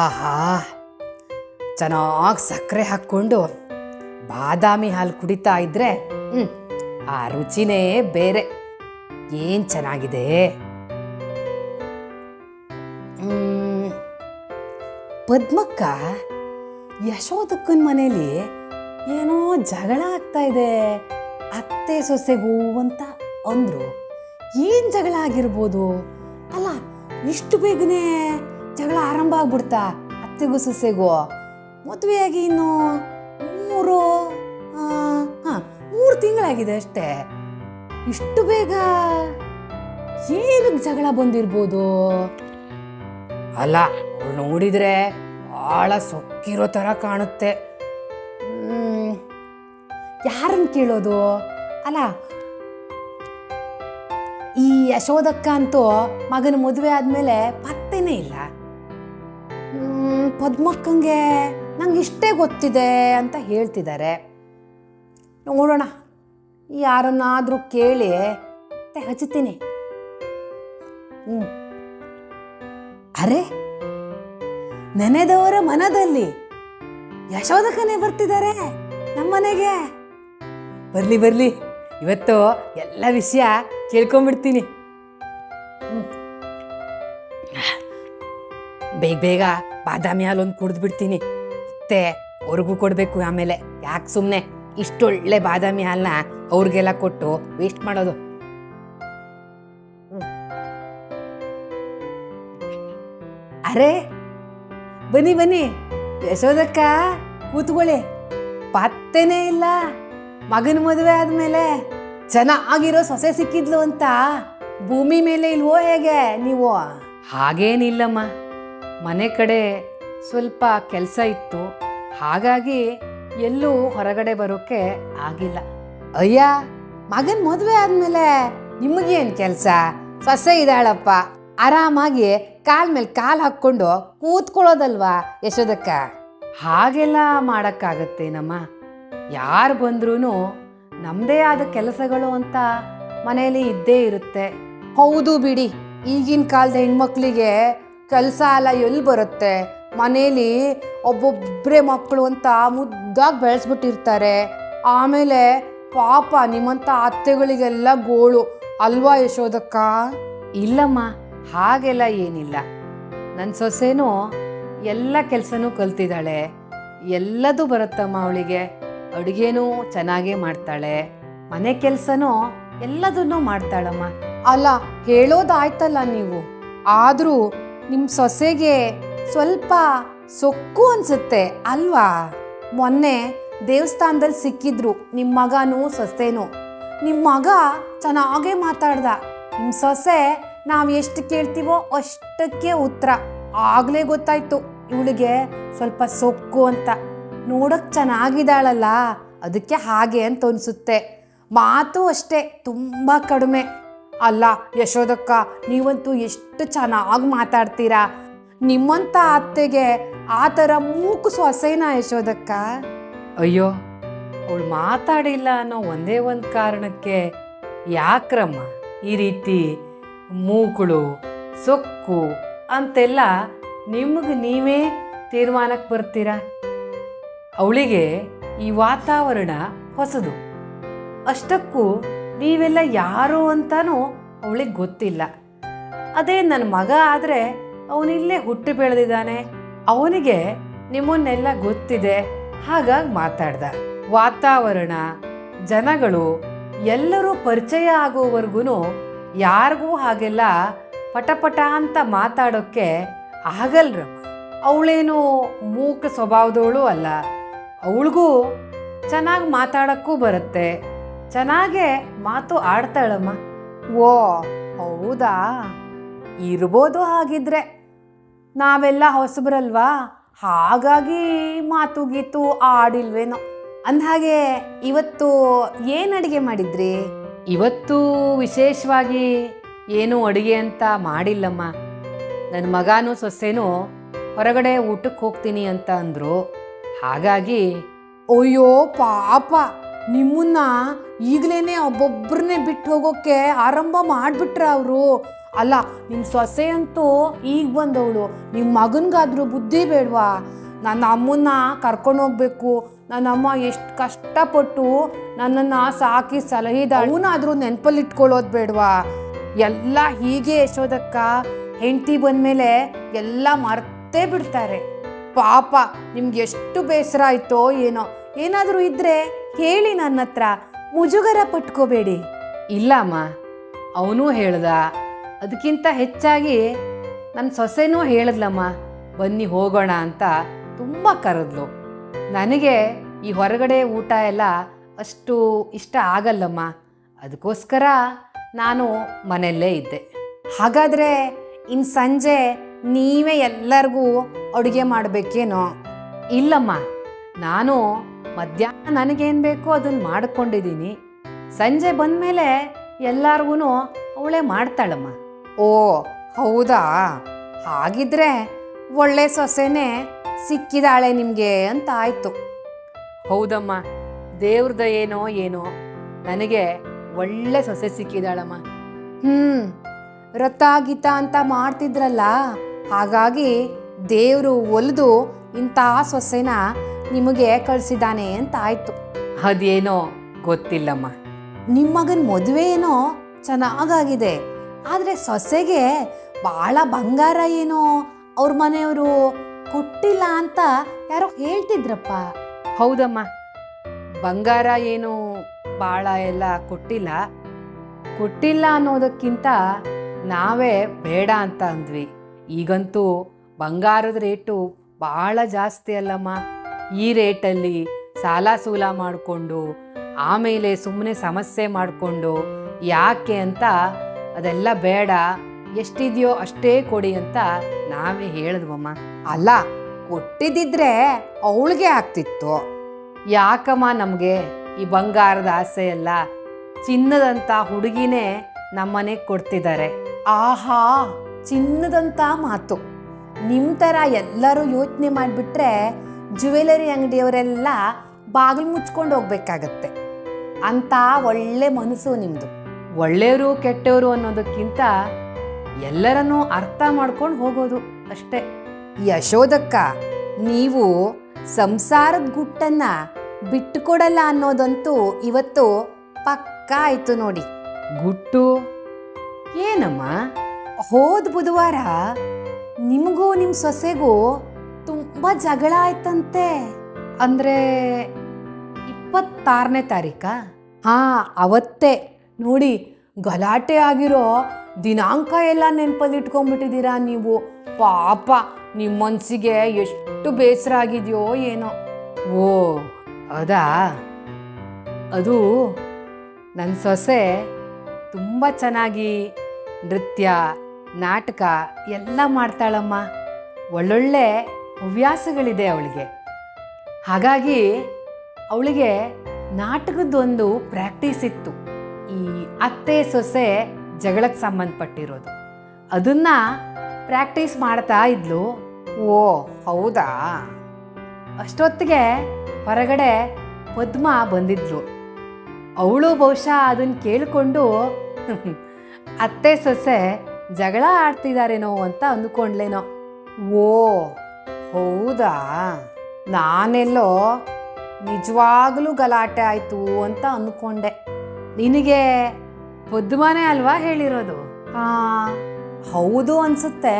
ಆಹಾ. ಚೆನ್ನಾಗಿ ಸಕ್ಕರೆ ಹಾಕ್ಕೊಂಡು ಬಾದಾಮಿ ಹಾಲು ಕುಡಿತಾ ಇದ್ರೆ ಹ್ಞೂ ಆ ರುಚಿನೇ ಬೇರೆ. ಏನ್ ಚೆನ್ನಾಗಿದೆ? ಪದ್ಮಕ್ಕ ಯಶೋದಕ್ಕನ ಮನೇಲಿ ಏನೋ ಜಗಳ ಆಗ್ತಾ ಇದೆ, ಅತ್ತೆ ಸೊಸೆಗೂ ಅಂತ ಅಂದ್ರು. ಏನ್ ಜಗಳ ಆಗಿರ್ಬೋದು? ಅಲ್ಲ, ಇಷ್ಟು ಬೇಗನೆ ಜಗಳ ಆರಂಭ ಆಗ್ಬಿಡ್ತಾ, ಅತ್ತೆಗೂ ಸೊಸೆಗೂ. ಮದುವೆಯಾಗಿ ಇನ್ನು ಮೂರು ಹಾಂ, ಮೂರು ತಿಂಗಳಾಗಿದೆ ಅಷ್ಟೇ. ಇಷ್ಟು ಬೇಗ ಏನಕ್ಕೆ ಜಗಳ ಬಂದಿರ್ಬೋದು? ಅಲ್ಲ ಅವಳು ನೋಡಿದ್ರೆ ಭಾಳ ಸೊಕ್ಕಿರೋ ಥರ ಕಾಣುತ್ತೆ. ಯಾರನ್ನು ಕೇಳೋದು? ಅಲ್ಲ, ಈ ಯಶೋದಕ್ಕ ಅಂತೂ ಮಗನ ಮದುವೆ ಆದಮೇಲೆ ಪತ್ತೆನೇ ಇಲ್ಲ. ಪದ್ಮಕ್ಕಂಗೆ ನಂಗೆ ಇಷ್ಟೇ ಗೊತ್ತಿದೆ ಅಂತ ಹೇಳ್ತಿದ್ದಾರೆ. ನೋಡೋಣ, ಯಾರನ್ನಾದರೂ ಕೇಳಿ ಹಚ್ಚುತ್ತೀನಿ ಹ್ಞೂ ಅರೆ, ನೆನೆದವರ ಮನದಲ್ಲಿ ಯಶೋಧಕನೇ ಬರ್ತಿದ್ದಾರೆ ನಮ್ಮನೆಗೆ ಬರ್ಲಿ ಬರ್ಲಿ, ಇವತ್ತು ಎಲ್ಲ ವಿಷಯ ಕೇಳ್ಕೊಂಬಿಡ್ತೀನಿ ಹ್ಮ್. ಬೇಗ ಬೇಗ ಬಾದಾಮಿ ಹಾಲೊಂದು ಒಂದು ಕುಡಿದು ಬಿಡ್ತೀನಿ. ಮತ್ತೆ ಅವ್ರಿಗೂ ಕೊಡಬೇಕು ಆಮೇಲೆ. ಯಾಕೆ ಸುಮ್ಮನೆ ಇಷ್ಟೊಳ್ಳೆ ಬಾದಾಮಿ ಹಾಲನ್ನ ಅವ್ರಿಗೆಲ್ಲ ಕೊಟ್ಟು ವೇಸ್ಟ್ ಮಾಡೋದು. ಅರೆ, ಬನ್ನಿ ಬನ್ನಿ. ಯಶೋದಕ್ಕ ಕೂತ್ಕೊಳ್ಳಿ. ಪತ್ತೇನೆ ಇಲ್ಲ. ಮಗನ ಮದುವೆ ಆದ್ಮೇಲೆ ಚೆನ್ನಾಗಿರೋ ಸೊಸೆ ಸಿಕ್ಕಿದ್ಲು ಅಂತ ಭೂಮಿ ಮೇಲೆ ಇಲ್ವೋ ಹೇಗೆ ನೀವು? ಹಾಗೇನಿಲ್ಲಮ್ಮ. ಮನೆ ಕಡೆ ಸ್ವಲ್ಪ ಕೆಲಸ ಇತ್ತು. ಹಾಗಾಗಿ ಎಲ್ಲೂ ಹೊರಗಡೆ ಬರೋಕ್ಕೆ ಆಗಿಲ್ಲ. ಅಯ್ಯ, ಮಗನ ಮದುವೆ ಆದ್ಮೇಲೆ ನಿಮಗೇನು ಕೆಲಸ? ಸೊಸೆ ಇದ್ದಾಳಪ್ಪ ಆರಾಮಾಗಿ ಕಾಲ್ ಮೇಲೆ ಕಾಲ್ ಹಾಕ್ಕೊಂಡು ಕೂತ್ಕೊಳ್ಳೋದಲ್ವಾ ಯಶೋದಕ್ಕ? ಹಾಗೆಲ್ಲ ಮಾಡೋಕ್ಕಾಗತ್ತೇನಮ್ಮ? ಯಾರು ಬಂದ್ರೂ ನಮ್ಮದೇ ಆದ ಕೆಲಸಗಳು ಅಂತ ಮನೆಯಲ್ಲಿ ಇದ್ದೇ ಇರುತ್ತೆ. ಹೌದು ಬಿಡಿ, ಈಗಿನ ಕಾಲದ ಹೆಣ್ಮಕ್ಳಿಗೆ ಕೆಲಸ ಎಲ್ಲ ಎಲ್ಲಿ ಬರುತ್ತೆ? ಮನೇಲಿ ಒಬ್ಬೊಬ್ಬರೇ ಮಕ್ಕಳು ಅಂತ ಮುದ್ದಾಗಿ ಬೆಳೆಸ್ಬಿಟ್ಟಿರ್ತಾರೆ. ಆಮೇಲೆ ಪಾಪ ನಿಮ್ಮಂಥ ಅತ್ತೆಗಳಿಗೆಲ್ಲ ಗೋಳು. ಅಲ್ವಾ ಯಶೋದಕ್ಕ? ಇಲ್ಲಮ್ಮ ಹಾಗೆಲ್ಲ ಏನಿಲ್ಲ. ನನ್ನ ಸೊಸೆನೂ ಎಲ್ಲ ಕೆಲಸನೂ ಕಲ್ತಿದ್ದಾಳೆ. ಎಲ್ಲದೂ ಬರುತ್ತಮ್ಮ ಅವಳಿಗೆ. ಅಡುಗೆನೂ ಚೆನ್ನಾಗೇ ಮಾಡ್ತಾಳೆ. ಮನೆ ಕೆಲಸನೂ ಎಲ್ಲದನ್ನೂ ಮಾಡ್ತಾಳಮ್ಮ. ಅಲ್ಲ ಹೇಳೋದಾಯ್ತಲ್ಲ ನೀವು. ಆದರೂ ನಿಮ್ಮ ಸೊಸೆಗೆ ಸ್ವಲ್ಪ ಸೊಕ್ಕು ಅನಿಸುತ್ತೆ, ಅಲ್ವಾ? ಮೊನ್ನೆ ದೇವಸ್ಥಾನದಲ್ಲಿ ಸಿಕ್ಕಿದ್ರು ನಿಮ್ಮ ಮಗನೂ ಸೊಸೆನೂ. ನಿಮ್ಮ ಮಗ ಚೆನ್ನಾಗೇ ಮಾತಾಡ್ದ. ನಿಮ್ಮ ಸೊಸೆ ನಾವು ಎಷ್ಟು ಕೇಳ್ತೀವೋ ಅಷ್ಟಕ್ಕೆ ಉತ್ತರ. ಆಗಲೇ ಗೊತ್ತಾಯ್ತು, ಇವಳಿಗೆ ಸ್ವಲ್ಪ ಸೊಕ್ಕು ಅಂತ. ನೋಡಕ್ ಚೆನ್ನಾಗಿದ್ದಾಳಲ್ಲ, ಅದಕ್ಕೆ ಹಾಗೆ ಅಂತ ಅನ್ಸುತ್ತೆ. ಮಾತು ಅಷ್ಟೇ, ತುಂಬ ಕಡಿಮೆ. ಅಲ್ಲ ಯಶೋದಕ್ಕ, ನೀವಂತೂ ಎಷ್ಟು ಚೆನ್ನಾಗಿ ಮಾತಾಡ್ತೀರಾ? ನಿಮ್ಮಂಥ ಅತ್ತೆಗೆ ಆ ಥರ ಮೂಕು ಸೊಸೆನಾ ಯಶೋದಕ್ಕ? ಅಯ್ಯೋ, ಅವಳು ಮಾತಾಡಿಲ್ಲ ಅನ್ನೋ ಒಂದೇ ಒಂದು ಕಾರಣಕ್ಕೆ ಯಾಕ್ರಮ್ಮ ಈ ರೀತಿ ಮೂಕುಳು ಸೊಕ್ಕು ಅಂತೆಲ್ಲ ನಿಮಗೆ ನೀವೇ ತೀರ್ಮಾನಕ್ಕೆ ಬರ್ತೀರಾ? ಅವಳಿಗೆ ಈ ವಾತಾವರಣ ಹೊಸದು. ಅಷ್ಟಕ್ಕೂ ನೀವೆಲ್ಲ ಯಾರು ಅಂತಾನೂ ಅವಳಿಗೆ ಗೊತ್ತಿಲ್ಲ. ಅದೇ ನನ್ನ ಮಗ ಆದರೆ ಅವನಿಲ್ಲೇ ಹುಟ್ಟು ಬೆಳೆದಿದ್ದಾನೆ. ಅವನಿಗೆ ನಿಮ್ಮನ್ನೆಲ್ಲ ಗೊತ್ತಿದೆ. ಹಾಗಾಗಿ ಮಾತಾಡ್ದ. ವಾತಾವರಣ, ಜನಗಳು, ಎಲ್ಲರೂ ಪರಿಚಯ ಆಗೋವರೆಗೂ ಯಾರಿಗೂ ಹಾಗೆಲ್ಲ ಪಟಪಟ ಅಂತ ಮಾತಾಡೋಕ್ಕೆ ಆಗಲ್ರಮ್ಮ. ಅವಳೇನು ಮೂಕ ಸ್ವಭಾವದವಳು ಅಲ್ಲ. ಅವಳಿಗೂ ಚೆನ್ನಾಗಿ ಮಾತಾಡೋಕ್ಕೂ ಬರುತ್ತೆ. ಚೆನ್ನಾಗೇ ಮಾತು ಆಡ್ತಾಳಮ್ಮ. ಓ ಹೌದಾ? ಇರ್ಬೋದು ಹಾಗಿದ್ರೆ. ನಾವೆಲ್ಲ ಹೊಸಬ್ರಲ್ವಾ? ಹಾಗಾಗಿ ಮಾತು ಗೀತು ಆಡಿಲ್ವೇನೋ. ಅಂದಹಾಗೆ ಇವತ್ತು ಏನು ಅಡುಗೆ ಮಾಡಿದ್ರಿ? ಇವತ್ತು ವಿಶೇಷವಾಗಿ ಏನು ಅಡುಗೆ ಅಂತ ಮಾಡಿಲ್ಲಮ್ಮ. ನನ್ನ ಮಗನೂ ಸೊಸೆನೂ ಹೊರಗಡೆ ಊಟಕ್ಕೆ ಹೋಗ್ತೀನಿ ಅಂತ ಅಂದರು. ಹಾಗಾಗಿ ಅಯ್ಯೋ ಪಾಪ. ನಿಮ್ಮನ್ನ ಈಗಲೇ ಒಬ್ಬೊಬ್ಬರನ್ನೇ ಬಿಟ್ಟು ಹೋಗೋಕ್ಕೆ ಆರಂಭ ಮಾಡಿಬಿಟ್ರೆ ಅವರು. ಅಲ್ಲ ನಿಮ್ಮ ಸೊಸೆ ಅಂತೂ ಈಗ ಬಂದವಳು. ನಿಮ್ಮ ಮಗನಿಗಾದ್ರೂ ಬುದ್ಧಿ ಬೇಡವಾ? ನನ್ನ ಅಮ್ಮನ್ನ ಕರ್ಕೊಂಡು ಹೋಗ್ಬೇಕು. ನನ್ನ ಅಮ್ಮ ಎಷ್ಟು ಕಷ್ಟಪಟ್ಟು ನನ್ನನ್ನು ಸಾಕಿ ಸಲಹಿದ ಅವನಾದರೂ ನೆನಪಲ್ಲಿ ಇಟ್ಕೊಳ್ಳೋದು ಬೇಡವಾ? ಎಲ್ಲ ಹೀಗೆ ಯಶೋದಕ್ಕ ಹೆಂಡತಿ ಬಂದಮೇಲೆ ಎಲ್ಲ ಮರ್ತೇ ಬಿಡ್ತಾರೆ. ಪಾಪ, ನಿಮ್ಗೆ ಎಷ್ಟು ಬೇಸರ ಆಯಿತೋ ಏನೋ. ಏನಾದರೂ ಇದ್ದರೆ ಹೇಳಿ ನನ್ನ ಹತ್ರ ಮುಜುಗರ ಪಟ್ಕೋಬೇಡಿ. ಇಲ್ಲಮ್ಮ ಅವನೂ ಹೇಳ್ದ, ಅದಕ್ಕಿಂತ ಹೆಚ್ಚಾಗಿ ನನ್ನ ಸೊಸೆನೂ ಹೇಳಿದ್ಲಮ್ಮ, ಬನ್ನಿ ಹೋಗೋಣ ಅಂತ ತುಂಬ ಕರೆದ್ಲು. ನನಗೆ ಈ ಹೊರಗಡೆ ಊಟ ಎಲ್ಲ ಅಷ್ಟು ಇಷ್ಟ ಆಗಲ್ಲಮ್ಮ, ಅದಕ್ಕೋಸ್ಕರ ನಾನು ಮನೆಯಲ್ಲೇ ಇದ್ದೆ. ಹಾಗಾದರೆ ಇನ್ನು ಸಂಜೆ ನೀವೇ ಎಲ್ಲರಿಗೂ ಅಡುಗೆ ಮಾಡಬೇಕೇನೋ? ಇಲ್ಲಮ್ಮ, ನಾನು ಮಧ್ಯಾಹ್ನ ನನಗೇನು ಬೇಕೋ ಅದನ್ನು ಮಾಡಿಕೊಂಡಿದ್ದೀನಿ ಸಂಜೆ ಬಂದಮೇಲೆ ಎಲ್ಲರಿಗೂ ಅವಳೇ ಮಾಡ್ತಾಳಮ್ಮ. ಓ ಹೌದಾ? ಹಾಗಿದ್ರೆ ಒಳ್ಳೆ ಸೊಸೆನೇ ಸಿಕ್ಕಿದಾಳೆ ನಿಮಗೆ ಅಂತ ಆಯಿತು ಹೌದಮ್ಮ. ದೇವ್ರದ ಏನೋ ಏನೋ ನನಗೆ ಒಳ್ಳೆ ಸೊಸೆ ಸಿಕ್ಕಿದಾಳಮ್ಮ. ಹ್ಞೂ ವ್ರತ ಗೀತ ಅಂತ ಮಾಡ್ತಿದ್ರಲ್ಲ ಹಾಗಾಗಿ ದೇವರು ಒಲಿದು ಇಂಥ ಸೊಸೆನ ನಿಮಗೆ ಕಳಿಸಿದ್ದಾನೆ ಅಂತ ಆಯ್ತು. ಅದೇನೋ ಗೊತ್ತಿಲ್ಲಮ್ಮ. ನಿಮ್ಮ ಮಗನ ಮದುವೆ ಏನೋ ಚೆನ್ನಾಗಾಗಿದೆ. ಆದರೆ ಸೊಸೆಗೆ ಭಾಳ ಬಂಗಾರ ಏನೋ ಅವ್ರ ಮನೆಯವರು ಕೊಟ್ಟಿಲ್ಲ ಅಂತ ಯಾರೋ ಹೇಳ್ತಿದ್ರಪ್ಪ. ಹೌದಮ್ಮ. ಬಂಗಾರ ಏನು ಭಾಳ ಎಲ್ಲ ಕೊಟ್ಟಿಲ್ಲ. ಕೊಟ್ಟಿಲ್ಲ ಅನ್ನೋದಕ್ಕಿಂತ ನಾವೇ ಬೇಡ ಅಂತ ಅಂದ್ವಿ. ಈಗಂತೂ ಬಂಗಾರದ ರೇಟು ಭಾಳ ಜಾಸ್ತಿ ಅಲ್ಲಮ್ಮ. ಈ ರೇಟಲ್ಲಿ ಸಾಲ ಸೂಲ ಮಾಡಿಕೊಂಡು ಆಮೇಲೆ ಸುಮ್ಮನೆ ಸಮಸ್ಯೆ ಮಾಡಿಕೊಂಡು ಯಾಕೆ ಅಂತ ಅದೆಲ್ಲ ಬೇಡ ಎಷ್ಟಿದೆಯೋ ಅಷ್ಟೇ ಕೊಡಿ ಅಂತ ನಾವೇ ಹೇಳಿದ್ವಮ್ಮ ಅಲ್ಲ ಕೊಟ್ಟಿದ್ದಿದ್ರೆ ಅವಳಿಗೆ ಆಗ್ತಿತ್ತು. ಯಾಕಮ್ಮ ನಮಗೆ ಈ ಬಂಗಾರದ ಆಸೆ ಎಲ್ಲ? ಚಿನ್ನದಂಥ ಹುಡುಗಿನೇ ನಮ್ಮನೆಗೆ ಕೊಡ್ತಿದ್ದಾರೆ. ಆಹಾ ಚಿನ್ನದಂಥ ಮಾತು. ನಿಮ್ಮ ಥರ ಎಲ್ಲರೂ ಯೋಚನೆ ಮಾಡಿಬಿಟ್ರೆ ಜ್ಯುವೆಲರಿ ಅಂಗಡಿಯವರೆಲ್ಲ ಬಾಗಿಲು ಮುಚ್ಕೊಂಡು ಹೋಗ್ಬೇಕಾಗತ್ತೆ. ಅಂತ ಒಳ್ಳೆ ಮನಸ್ಸು ನಿಮ್ಮದು ಒಳ್ಳೆಯವರು ಕೆಟ್ಟವರು ಅನ್ನೋದಕ್ಕಿಂತ ಎಲ್ಲರನ್ನೂ ಅರ್ಥ ಮಾಡ್ಕೊಂಡು ಹೋಗೋದು ಅಷ್ಟೇ. ಯಶೋದಕ್ಕ ನೀವು ಸಂಸಾರದ ಗುಟ್ಟನ್ನ ಬಿಟ್ಟುಕೊಡಲ್ಲ ಅನ್ನೋದಂತೂ ಇವತ್ತು ಪಕ್ಕ ಆಯ್ತು ನೋಡಿ. ಗುಟ್ಟು? ಏನಮ್ಮ? ಹೋದ ಬುಧವಾರ ನಿಮಗೂ ನಿಮ್ಮ ಸೊಸೆಗೂ ತುಂಬ ಜಗಳ ಆಯ್ತಂತೆ. ಅಂದ್ರೆ ಇಪ್ಪತ್ತಾರನೇ ತಾರೀಕಾ? ಹಾ ಅವತ್ತೇ. ನೋಡಿ ಗಲಾಟೆ ಆಗಿರೋ ದಿನಾಂಕ ಎಲ್ಲ ನೆನಪಲ್ಲಿ ಇಟ್ಕೊಂಡ್ಬಿಟ್ಟಿದ್ದೀರಾ ನೀವು. ಪಾಪ ನಿಮ್ಮ ಮನಸ್ಸಿಗೆ ಎಷ್ಟು ಬೇಸರ ಆಗಿದೆಯೋ ಏನೋ. ಓ ಅದಾ ಅದು ನನ್ನ ಸೊಸೆ ತುಂಬ ಚೆನ್ನಾಗಿ ನೃತ್ಯ ನಾಟಕ ಎಲ್ಲ ಮಾಡ್ತಾಳಮ್ಮ. ಒಳ್ಳೊಳ್ಳೆ ಹವ್ಯಾಸಗಳಿದೆ ಅವಳಿಗೆ. ಹಾಗಾಗಿ ಅವಳಿಗೆ ನಾಟಕದೊಂದು ಪ್ರಾಕ್ಟೀಸ್ ಇತ್ತು. ಈ ಅತ್ತೆ ಸೊಸೆ ಜಗಳಕ್ಕೆ ಸಂಬಂಧಪಟ್ಟಿರೋದು. ಅದನ್ನ ಪ್ರಾಕ್ಟೀಸ್ ಮಾಡ್ತಾ ಇದ್ಲು. ಓ, ಹೌದಾ? ಅಷ್ಟೊತ್ತಿಗೆ ಹೊರಗಡೆ ಪದ್ಮ ಬಂದಿದ್ಲು. ಅವಳು ಬಹುಶಃ ಅದನ್ನ ಕೇಳಿಕೊಂಡು, ಅತ್ತೆ ಸೊಸೆ ಜಗಳ ಆಡ್ತಿದಾರೇನೋ ಅಂತ ಅಂದ್ಕೊಂಡ್ಲೇನೋ ಓ ಹೌದಾ? ನಾನೆಲ್ಲೋ ನಿಜವಾಗ್ಲೂ ಗಲಾಟೆ ಆಯ್ತು ಅಂತ ಅಂದ್ಕೊಂಡೆ ನಿನಗೆ ಪದ್ಮನೇ ಅಲ್ವಾ ಹೇಳಿರೋದು? ಹಾ ಹೌದು ಅನ್ಸುತ್ತೆ.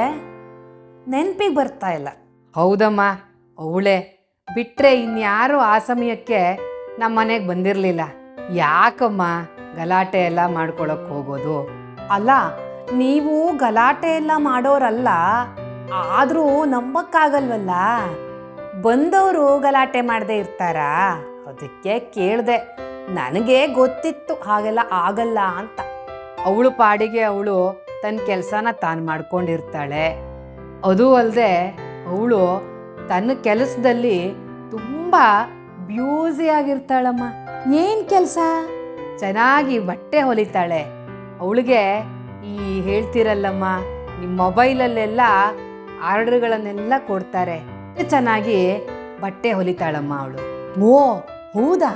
ನೆನಪಿಗೆ ಬರ್ತಾ ಇಲ್ಲ. ಹೌದಮ್ಮ ಅವಳೆ ಬಿಟ್ಟರೆ ಇನ್ಯಾರು ಆ ಸಮಯಕ್ಕೆ ನಮ್ಮ ಮನೆಗೆ ಬಂದಿರಲಿಲ್ಲ. ಯಾಕಮ್ಮ ಗಲಾಟೆ ಎಲ್ಲ ಮಾಡ್ಕೊಳಕ್ ಹೋಗೋದು? ಅಲ್ಲ ನೀವು ಗಲಾಟೆ ಎಲ್ಲ ಮಾಡೋರಲ್ಲ ಆದರೂ ನಂಬಕ್ಕಾಗಲ್ವಲ್ಲ? ಬಂದವರು ಗಲಾಟೆ ಮಾಡದೆ ಇರ್ತಾರಾ? ಅದಕ್ಕೆ ಕೇಳಿದೆ ನನಗೆ ಗೊತ್ತಿತ್ತು ಹಾಗೆಲ್ಲ ಆಗಲ್ಲ ಅಂತ. ಅವಳು ಪಾಡಿಗೆ ಅವಳು ತನ್ನ ಕೆಲಸನ ತಾನು ಮಾಡ್ಕೊಂಡಿರ್ತಾಳೆ. ಅದು ಅಲ್ಲದೆ ಅವಳು ತನ್ನ ಕೆಲಸದಲ್ಲಿ ತುಂಬ ಬ್ಯೂಸಿ ಆಗಿರ್ತಾಳಮ್ಮ. ಏನು ಕೆಲಸ? ಚೆನ್ನಾಗಿ ಬಟ್ಟೆ ಹೊಲಿತಾಳೆ. ಅವಳಿಗೆ ಈ ಹೇಳ್ತಿರಲ್ಲಮ್ಮ ನಿಮ್ಮ ಮೊಬೈಲಲ್ಲೆಲ್ಲ ಆರ್ಡರ್ಗಳನ್ನೆಲ್ಲ ಕೊಡ್ತಾರೆ. ಚೆನ್ನಾಗಿ ಬಟ್ಟೆ ಹೊಲಿತಾಳಮ್ಮ ಅವಳು. ಓ, ಹೌದಾ?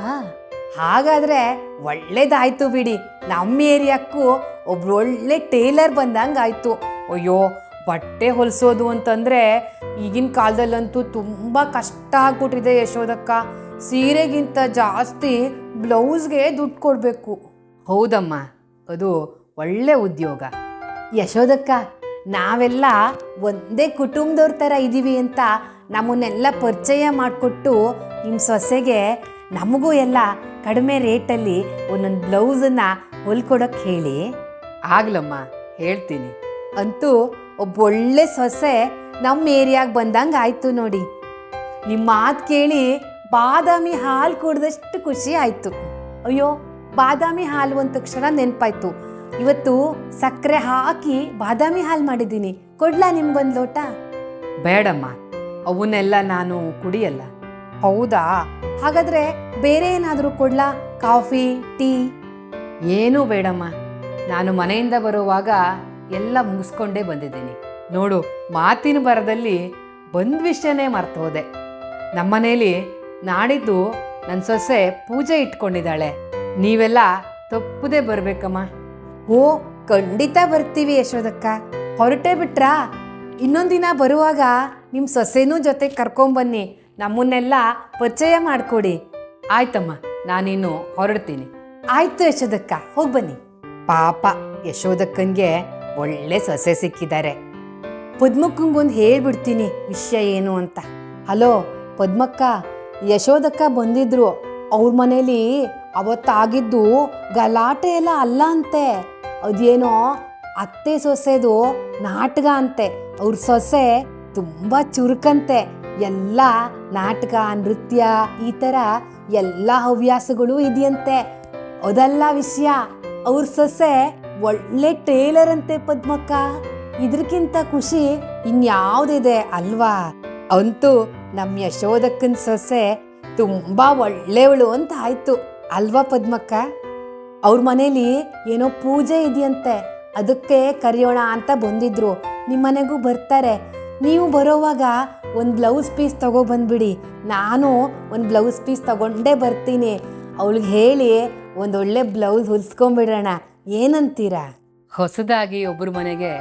ಹಾಗಾದ್ರೆ ಒಳ್ಳೇದಾಯ್ತು ಬಿಡಿ. ನಮ್ಮ ಏರಿಯಾಕ್ಕೂ ಒಬ್ರು ಒಳ್ಳೆ ಟೇಲರ್ ಬಂದಂಗೆ ಆಯ್ತು ಅಯ್ಯೋ, ಬಟ್ಟೆ ಹೊಲಿಸೋದು ಅಂತಂದರೆ ಈಗಿನ ಕಾಲದಲ್ಲಂತೂ ತುಂಬ ಕಷ್ಟ ಆಗ್ಬಿಟ್ಟಿದೆ ಯಶೋದಕ್ಕ. ಸೀರೆಗಿಂತ ಜಾಸ್ತಿ ಬ್ಲೌಸ್ಗೆ ದುಡ್ಡು ಕೊಡಬೇಕು. ಹೌದಮ್ಮ, ಅದು ಒಳ್ಳೆ ಉದ್ಯೋಗ. ಯಶೋದಕ್ಕ ನಾವೆಲ್ಲ ಒಂದೇ ಕುಟುಂಬದವ್ರ ಥರ ಇದ್ದೀವಿ ಅಂತ ನಮ್ಮನ್ನೆಲ್ಲ ಪರಿಚಯ ಮಾಡಿಕೊಟ್ಟು ನಿಮ್ಮ ಸೊಸೆಗೆ ನಮಗೂ ಎಲ್ಲ ಕಡಿಮೆ ರೇಟಲ್ಲಿ ಒಂದೊಂದು ಬ್ಲೌಸನ್ನು ಹೊಲ್ಕೊಡೋಕ್ಕೆ ಹೇಳಿ. ಆಗ್ಲಮ್ಮ ಹೇಳ್ತೀನಿ. ಅಂತೂ ಒಬ್ಬ ಒಳ್ಳೆ ಸೊಸೆ ನಮ್ಮ ಏರಿಯಾಗೆ ಬಂದಂಗೆ ಆಯಿತು ನೋಡಿ. ನಿಮ್ಮ ಮಾತು ಕೇಳಿ ಬಾದಾಮಿ ಹಾಲು ಕುಡ್ದಷ್ಟು ಖುಷಿ ಆಯಿತು. ಅಯ್ಯೋ ಬಾದಾಮಿ ಹಾಲು ಅಂದ ತಕ್ಷಣ ನೆನಪಾಯ್ತು. ಇವತ್ತು ಸಕ್ಕರೆ ಹಾಕಿ ಬಾದಾಮಿ ಹಾಲು ಮಾಡಿದ್ದೀನಿ. ಕೊಡ್ಲಾ ನಿಮ್ಗೊಂದು ಲೋಟ? ಬೇಡಮ್ಮ ಅವನ್ನೆಲ್ಲ ನಾನು ಕುಡಿಯಲ್ಲ. ಹೌದಾ? ಹಾಗಾದ್ರೆ ಬೇರೆ ಏನಾದರೂ ಕೊಡ್ಲಾ? Coffee tea? ಏನೂ ಬೇಡಮ್ಮ. ನಾನು ಮನೆಯಿಂದ ಬರುವಾಗ ಎಲ್ಲ ಮುಗಿಸ್ಕೊಂಡೇ ಬಂದಿದ್ದೀನಿ. ನೋಡು ಮಾತಿನ ಬರದಲ್ಲಿ ಬಂದ ವಿಷಯನೇ ಮರ್ತು ಹೋದೆ ನಮ್ಮನೇಲಿ ನಾಡಿದ್ದು ನನ್ನ ಸೊಸೆ ಪೂಜೆ ಇಟ್ಕೊಂಡಿದ್ದಾಳೆ. ನೀವೆಲ್ಲ ತಪ್ಪದೇ ಬರ್ಬೇಕಮ್ಮ. ಓ ಖಂಡಿತ ಬರ್ತೀವಿ ಯಶೋದಕ್ಕ ಹೊರಟೇ ಬಿಟ್ರಾ? ಇನ್ನೊಂದಿನ ಬರುವಾಗ ನಿಮ್ಮ ಸೊಸೆನೂ ಜೊತೆ ಕರ್ಕೊಂಬನ್ನಿ ನಮ್ಮನ್ನೆಲ್ಲ ಪರಿಚಯ ಮಾಡಿಕೊಡಿ. ಆಯ್ತಮ್ಮ, ನಾನಿನ್ನು ಹೊರಡ್ತೀನಿ. ಆಯ್ತು ಯಶೋದಕ್ಕ ಹೋಗಿ ಬನ್ನಿ. ಪಾಪ ಯಶೋದಕ್ಕನ್ಗೆ ಒಳ್ಳೆ ಸೊಸೆ ಸಿಕ್ಕಿದ್ದಾರೆ. ಪದ್ಮಕ್ಕಂಗೊಂದು ಹೇಳ್ಬಿಡ್ತೀನಿ ವಿಷಯ ಏನು ಅಂತ. ಹಲೋ, ಪದ್ಮಕ್ಕ ಯಶೋದಕ್ಕ ಬಂದಿದ್ರು. ಅವ್ರ ಮನೇಲಿ ಅವತ್ತಾಗಿದ್ದು ಗಲಾಟೆ ಎಲ್ಲ ಅಲ್ಲ ಅಂತೆ. ಅದೇನೋ ಅತ್ತೆ ಸೊಸೆದು ನಾಟಕ ಅಂತೆ. ಅವ್ರ ಸೊಸೆ ತುಂಬ ಚುರುಕಂತೆ. ಎಲ್ಲ ನಾಟಕ, ನೃತ್ಯ ಈ ಥರ ಎಲ್ಲ ಹವ್ಯಾಸಗಳು ಇದೆಯಂತೆ. ಅದಲ್ಲ ವಿಷಯ ಅವ್ರ ಸೊಸೆ ಒಳ್ಳೆ ಟೇಲರ್ ಅಂತೆ ಪದ್ಮಕ್ಕ. ಇದಕ್ಕಿಂತ ಖುಷಿ ಇನ್ಯಾವುದಿದೆ ಅಲ್ವಾ? ಅಂತೂ ನಮ್ಮ ಯಶೋದಕ್ಕನ ಸೊಸೆ ತುಂಬ ಒಳ್ಳೆಯವಳು ಅಂತ ಆಯಿತು ಅಲ್ವಾ ಪದ್ಮಕ್ಕ? ಅವ್ರ ಮನೇಲಿ ಏನೋ ಪೂಜೆ ಇದೆಯಂತೆ, ಅದಕ್ಕೆ ಕರೆಯೋಣ ಅಂತ ಬಂದಿದ್ರು. ನಿಮ್ಮ ಮನೆಗೂ ಬರ್ತಾರೆ. ನೀವು ಬರೋವಾಗ ಒಂದು ಬ್ಲೌಸ್ ಪೀಸ್ ತೊಗೊಬಂದ್ಬಿಡಿ ನಾನು ಒಂದು ಬ್ಲೌಸ್ ಪೀಸ್ ತಗೊಂಡೇ ಬರ್ತೀನಿ. ಅವಳಿಗೆ ಹೇಳಿ ಒಂದೊಳ್ಳೆ ಬ್ಲೌಸ್ ಹೊಲಿಸ್ಕೊಂಬಿಡೋಣ. ಏನಂತೀರಾ? ಹೊಸದಾಗಿ ಒಬ್ಬರ ಮನೆಗೆ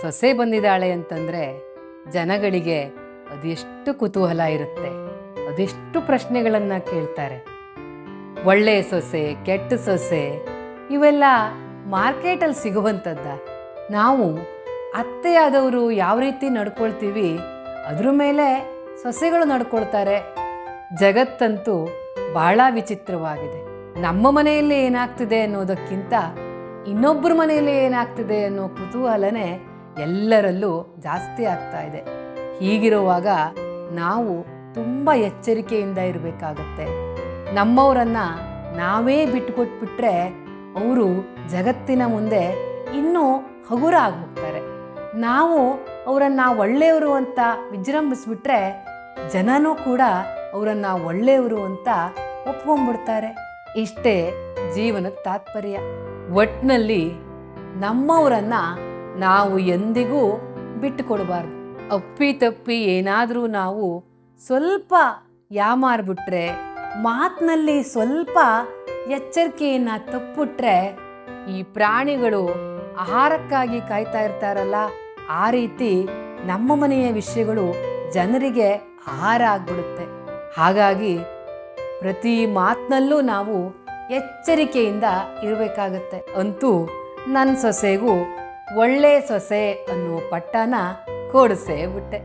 ಸೊಸೆ ಬಂದಿದ್ದಾಳೆ ಅಂತಂದರೆ ಜನಗಳಿಗೆ ಅದೆಷ್ಟು ಕುತೂಹಲ ಇರುತ್ತೆ. ಅದೆಷ್ಟು ಪ್ರಶ್ನೆಗಳನ್ನು ಕೇಳ್ತಾರೆ. ಒಳ್ಳೆ ಸೊಸೆ, ಕೆಟ್ಟ ಸೊಸೆ, ಇವೆಲ್ಲ ಮಾರ್ಕೆಟಲ್ಲಿ ಸಿಗುವಂಥದ್ದ. ನಾವು ಅತ್ತೆಯಾದವರು ಯಾವ ರೀತಿ ನಡ್ಕೊಳ್ತೀವಿ, ಅದ್ರ ಮೇಲೆ ಸೊಸೆಗಳು ನಡ್ಕೊಳ್ತಾರೆ. ಜಗತ್ತಂತೂ ಬಹಳ ವಿಚಿತ್ರವಾಗಿದೆ. ನಮ್ಮ ಮನೆಯಲ್ಲಿ ಏನಾಗ್ತಿದೆ ಅನ್ನೋದಕ್ಕಿಂತ ಇನ್ನೊಬ್ಬರ ಮನೆಯಲ್ಲಿ ಏನಾಗ್ತಿದೆ ಅನ್ನೋ ಕುತೂಹಲನೇ ಎಲ್ಲರಲ್ಲೂ ಜಾಸ್ತಿ ಆಗ್ತಾ ಇದೆ. ಹೀಗಿರುವಾಗ ನಾವು ತುಂಬ ಎಚ್ಚರಿಕೆಯಿಂದ ಇರಬೇಕಾಗತ್ತೆ. ನಮ್ಮವರನ್ನ ನಾವೇ ಬಿಟ್ಟುಕೊಟ್ಬಿಟ್ರೆ ಅವರು ಜಗತ್ತಿನ ಮುಂದೆ ಇನ್ನೂ ಹಗುರ ಆಗ್ಬಿಡ್ತಾರೆ ನಾವು ಅವರನ್ನು ಒಳ್ಳೆಯವರು ಅಂತ ವಿಜೃಂಭಿಸ್ಬಿಟ್ರೆ ಜನನೂ ಕೂಡ ಅವರನ್ನು ಒಳ್ಳೆಯವರು ಅಂತ ಒಪ್ಕೊಂಡ್ಬಿಡ್ತಾರೆ. ಇಷ್ಟೇ ಜೀವನದ ತಾತ್ಪರ್ಯ. ಒಟ್ಟಿನಲ್ಲಿ ನಮ್ಮವರನ್ನು ನಾವು ಎಂದಿಗೂ ಬಿಟ್ಟುಕೊಡಬಾರ್ದು. ಅಪ್ಪಿ ತಪ್ಪಿ ಏನಾದರೂ ನಾವು ಸ್ವಲ್ಪ ಯಾಮಾರ್ಬಿಟ್ರೆ ಮಾತಿನಲ್ಲಿ ಸ್ವಲ್ಪ ಎಚ್ಚರಿಕೆಯನ್ನು ತಪ್ಪುಟ್ರೆ ಈ ಪ್ರಾಣಿಗಳು ಆಹಾರಕ್ಕಾಗಿ ಕಾಯ್ತಾ ಇರ್ತಾರಲ್ಲ, ಆ ರೀತಿ ನಮ್ಮ ಮನೆಯ ವಿಷಯಗಳು ಜನರಿಗೆ ಆಹಾರ ಆಗ್ಬಿಡುತ್ತೆ. ಹಾಗಾಗಿ ಪ್ರತಿ ಮಾತಿನಲ್ಲೂ ನಾವು ಎಚ್ಚರಿಕೆಯಿಂದ ಇರಬೇಕಾಗತ್ತೆ. ಅಂತೂ ನನ್ನ ಸೊಸೆಗೂ ಒಳ್ಳೆ ಸೊಸೆ ಅನ್ನೋ ಪಟ್ಟನ ಕೊಡಿಸೇ ಬಿಟ್ಟೆ.